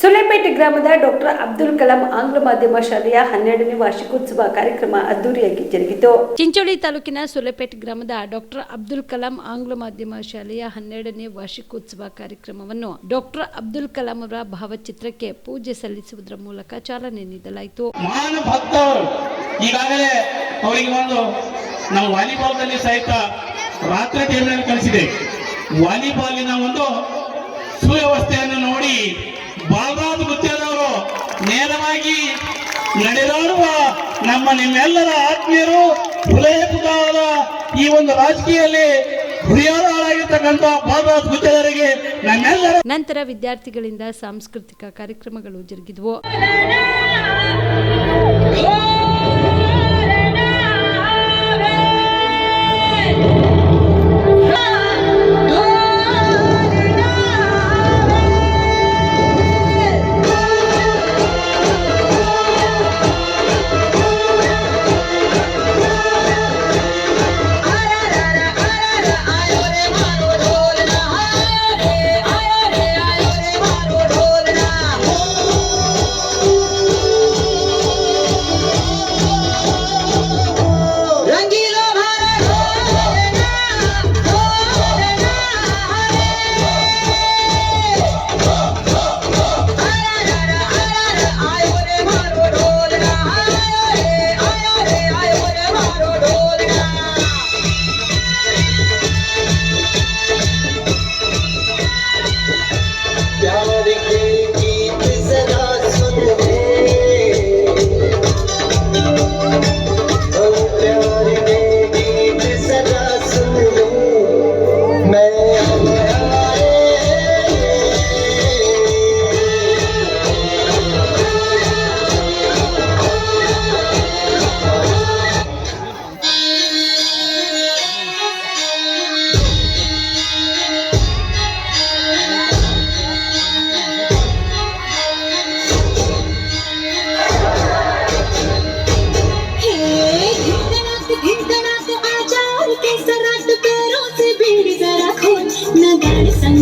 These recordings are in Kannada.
ಸುಲೇಪೇಟೆ ಗ್ರಾಮದ ಡಾಕ್ಟರ್ ಅಬ್ದುಲ್ ಕಲಾಂ ಆಂಗ್ಲ ಮಾಧ್ಯಮ ಶಾಲೆಯ ಹನ್ನೆರಡನೇ ವಾರ್ಷಿಕೋತ್ಸವ ಕಾರ್ಯಕ್ರಮ ಅದ್ದೂರಿಯಾಗಿ ಜರುಗಿತು. ಚಿಂಚೋಳಿ ತಾಲೂಕಿನ ಸುಲೇಪೇಟೆ ಗ್ರಾಮದ ಡಾಕ್ಟರ್ ಅಬ್ದುಲ್ ಕಲಾಂ ಆಂಗ್ಲ ಮಾಧ್ಯಮ ಶಾಲೆಯ ಹನ್ನೆರಡನೇ ವಾರ್ಷಿಕೋತ್ಸವ ಕಾರ್ಯಕ್ರಮವನ್ನು ಡಾಕ್ಟರ್ ಅಬ್ದುಲ್ ಕಲಾಂ ಅವರ ಭಾವಚಿತ್ರಕ್ಕೆ ಪೂಜೆ ಸಲ್ಲಿಸುವುದರ ಮೂಲಕ ಚಾಲನೆ ನೀಡಲಾಯಿತು. ಈಗಾಗಲೇ ಅವರಿಗೆ ಒಂದು ನಾವು ವಾಲಿಬಾಲ್ನಲ್ಲಿ ಸಹಿತ ರಾತ್ರಿ ಟೀಮ್ನಲ್ಲಿ ಕಲಿಸಿದೆ. ವಾಲಿಬಾಲಿನ ಒಂದು ಸುವ್ಯವಸ್ಥೆಯನ್ನು ನೋಡಿ ಬಾಲರಾಜ್ ಗುತ್ತೇದವರು ನೇರವಾಗಿ ನಡೆದಾಡುವ ನಮ್ಮ ನಿಮ್ಮೆಲ್ಲರ ಆತ್ಮೀಯರು ಹೃದಯಪುಟವಾದ ಈ ಒಂದು ರಾಜಕೀಯಲ್ಲಿ ನಂತರ ವಿದ್ಯಾರ್ಥಿಗಳಿಂದ ಸಾಂಸ್ಕೃತಿಕ ಕಾರ್ಯಕ್ರಮಗಳು ಜರುಗಿದವು.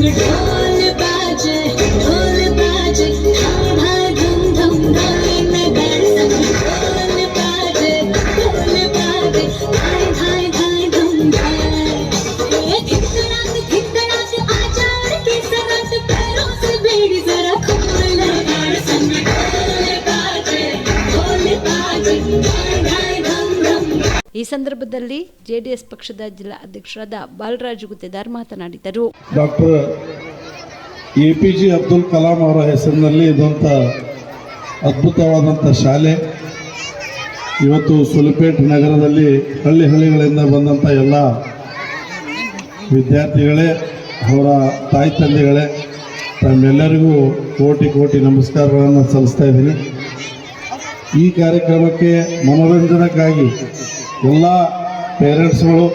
music. ಸಂದರ್ಭದಲ್ಲಿ ಜೆಡಿಎಸ್ ಪಕ್ಷದ ಜಿಲ್ಲಾ ಅಧ್ಯಕ್ಷರಾದ ಬಾಲರಾಜ್ ಗುತ್ತೇದಾರ್ ಮಾತನಾಡಿದರು. Doctor A P J Abdul Kalam ಅವರ ಹೆಸರಿನಲ್ಲಿ ಇದಂಥ ಅದ್ಭುತವಾದಂಥ ಶಾಲೆ. ಇವತ್ತು ಸುಲಪೇಟ್ ನಗರದಲ್ಲಿ ಹಳ್ಳಿ ಹಳ್ಳಿಗಳಿಂದ ಬಂದಂಥ ಎಲ್ಲ ವಿದ್ಯಾರ್ಥಿಗಳೇ, ಅವರ ತಾಯಿ ತಂದೆಗಳೇ, ತಮ್ಮೆಲ್ಲರಿಗೂ ಕೋಟಿ ಕೋಟಿ ನಮಸ್ಕಾರಗಳನ್ನು ಸಲ್ಲಿಸ್ತಾ ಇದ್ದೀನಿ. ಈ ಕಾರ್ಯಕ್ರಮಕ್ಕೆ ಮನೋರಂಜನೆಗಾಗಿ ಎಲ್ಲ ಪೇರೆಂಟ್ಸ್ಗಳು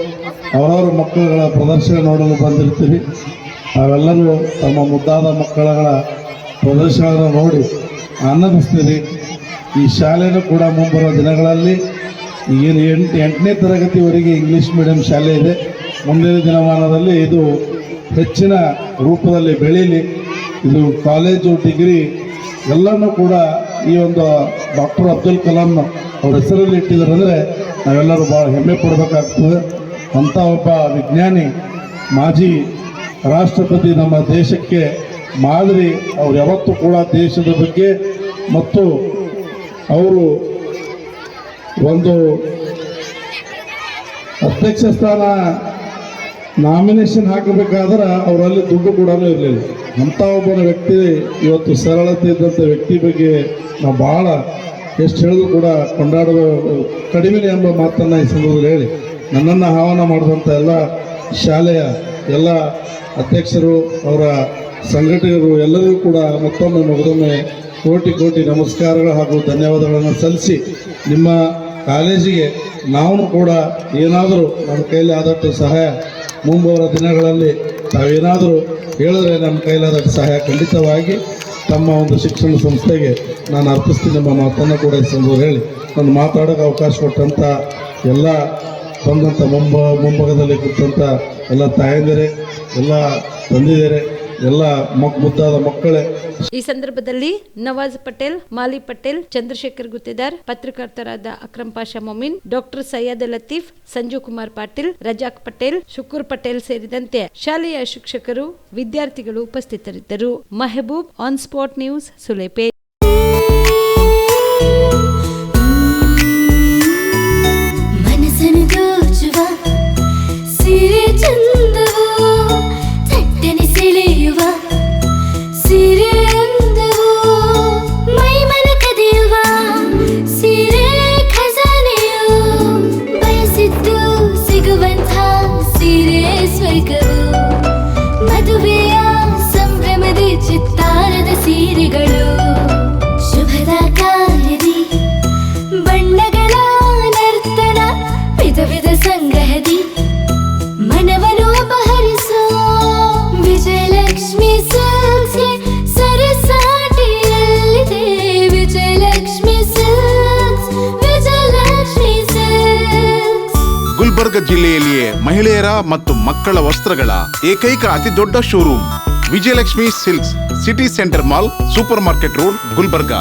ಅವರವ್ರ ಮಕ್ಕಳುಗಳ ಪ್ರದರ್ಶನ ನೋಡಲು ಬಂದಿರ್ತೀವಿ. ತಾವೆಲ್ಲರೂ ತಮ್ಮ ಮುದ್ದಾದ ಮಕ್ಕಳುಗಳ ಪ್ರದರ್ಶನ ನೋಡಿ ಆನಂದಿಸ್ತೀರಿ ಈ ಶಾಲೆನೂ ಕೂಡ ಮುಂಬರುವ ದಿನಗಳಲ್ಲಿ ಏನು ಎಂಟು, ಎಂಟನೇ ತರಗತಿವರೆಗೆ ಇಂಗ್ಲೀಷ್ ಮೀಡಿಯಂ ಶಾಲೆ ಇದೆ. ಮುಂದಿನ ದಿನಮಾನದಲ್ಲಿ ಇದು ಹೆಚ್ಚಿನ ರೂಪದಲ್ಲಿ ಬೆಳೀಲಿ. ಇದು ಕಾಲೇಜು ಡಿಗ್ರಿ ಎಲ್ಲನೂ ಕೂಡ ಈ ಒಂದು ಡಾಕ್ಟರ್ ಅಬ್ದುಲ್ ಕಲಾಂ ಅವ್ರ ಹೆಸರಲ್ಲಿ ಇಟ್ಟಿದ್ದಾರೆ. ಅಂದರೆ ನಾವೆಲ್ಲರೂ ಭಾಳ ಹೆಮ್ಮೆ ಪಡಬೇಕಾಗ್ತದೆ. ಅಂಥ ಒಬ್ಬ ವಿಜ್ಞಾನಿ, ಮಾಜಿ ರಾಷ್ಟ್ರಪತಿ ನಮ್ಮ ದೇಶಕ್ಕೆ ಮಾದರಿ. ಅವ್ರು ಯಾವತ್ತೂ ಕೂಡ ದೇಶದ ಬಗ್ಗೆ ಮತ್ತು ಅವರು ಒಂದು ಅಧ್ಯಕ್ಷ ಸ್ಥಾನ ನಾಮಿನೇಷನ್ ಹಾಕಬೇಕಾದ್ರೆ ಅವರಲ್ಲಿ ದುಡ್ಡು ಕೂಡ ಇರಲಿಲ್ಲ. ಅಂಥ ಒಬ್ಬನ ವ್ಯಕ್ತಿ ಇವತ್ತು ಸರಳತೆ ಇದ್ದಂಥ ವ್ಯಕ್ತಿ ಬಗ್ಗೆ ನಾವು ಭಾಳ ಎಷ್ಟು ಹೇಳಿದ್ರು ಕೂಡ ಕೊಂಡಾಡುವ ಕಡಿಮೆ ಎಂಬ ಮಾತನ್ನು ಈ ಸಂದರ್ಭದಲ್ಲಿ ಹೇಳಿ. ನನ್ನನ್ನು ಆಹ್ವಾನ ಮಾಡಿದಂಥ ಎಲ್ಲ ಶಾಲೆಯ ಎಲ್ಲ ಅಧ್ಯಕ್ಷರು, ಅವರ ಸಂಘಟಕರು ಎಲ್ಲರಿಗೂ ಕೂಡ ಮತ್ತೊಮ್ಮೆ ಮಗದೊಮ್ಮೆ ಕೋಟಿ ಕೋಟಿ ನಮಸ್ಕಾರಗಳು ಹಾಗೂ ಧನ್ಯವಾದಗಳನ್ನು ಸಲ್ಲಿಸಿ ನಿಮ್ಮ ಕಾಲೇಜಿಗೆ ನಾವು ಕೂಡ ಏನಾದರೂ ನಮ್ಮ ಕೈಯಲ್ಲಿ ಆದಷ್ಟು ಸಹಾಯ ಮುಂಬರುವ ದಿನಗಳಲ್ಲಿ ತಾವೇನಾದರೂ ಹೇಳಿದ್ರೆ ನಮ್ಮ ಕೈಲಾದಷ್ಟು ಸಹಾಯ ಖಂಡಿತವಾಗಿ. ತಮ್ಮ ಒಂದು ಶಿಕ್ಷಣ ಸಂಸ್ಥೆಗೆ ನಾನು ಅರ್ಪಿಸ್ತೀನಿ ಎಂಬ ಮಾತನ್ನು ಕೂಡ ಈ ಹೇಳಿ. ನಾನು ಮಾತಾಡೋಕೆ ಅವಕಾಶ ಕೊಟ್ಟಂಥ ಎಲ್ಲ ಬಂದಂಥ ಮುಂಬ ಮುಂಭಾಗದಲ್ಲಿ ಕೂತಂಥ ಎಲ್ಲ ತಾಯಂದಿರೆ, ಎಲ್ಲ ತಂದಿದ್ದಾರೆ ಎಲ್ಲ ಮುದ್ದಾದ ಮಕ್ಕಳೇ. ಈ ಸಂದರ್ಭದಲ್ಲಿ ನವಾಜ್ ಪಟೇಲ್, ಮಾಲಿ ಪಟೇಲ್, ಚಂದ್ರಶೇಖರ್ ಗುತ್ತಿದಾರ್, ಪತ್ರಕರ್ತರಾದ ಅಕ್ರಮ್ ಪಾಷಾ ಮೊಮಿನ್, ಡಾಕ್ಟರ್ ಸೈಯದ್ ಲತೀಫ್, ಸಂಜು ಕುಮಾರ್ ಪಾಟೀಲ್, ರಜಾಕ್ ಪಟೇಲ್, ಶುಕೂರ್ ಪಟೇಲ್ ಸೇರಿದಂತೆ ಶಾಲೆಯ ಶಿಕ್ಷಕರು, ವಿದ್ಯಾರ್ಥಿಗಳು ಉಪಸ್ಥಿತರಿದ್ದರು. Mehboob, on spot news, Sulepeth. ಸೀರೆಗಳು, ಶುಭದ ಕಾರ್ಯದಿ ಬಣ್ಣಗಳ ನರ್ತನ, ವಿಧ ವಿಧ ಸಂಗ್ರಹದಿ ಮನವನ್ನು ಬಹರಿಸೋ, ವಿಜಯಲಕ್ಷ್ಮಿ ಸಿಲ್ಕ್ಸ್ಗೆ ಸರಸಾಟಿಯಲ್ಲಿದೆ. Vijayalakshmi Silks Vijayalakshmi Silks. Gulbarga ಜಿಲ್ಲೆಯಲ್ಲಿಯೇ ಮಹಿಳೆಯರ ಮತ್ತು ಮಕ್ಕಳ ವಸ್ತ್ರಗಳ ಏಕೈಕ ಅತಿ ದೊಡ್ಡ showroom. Vijayalakshmi Silks City Centre Mall Super Market Road Gulbarga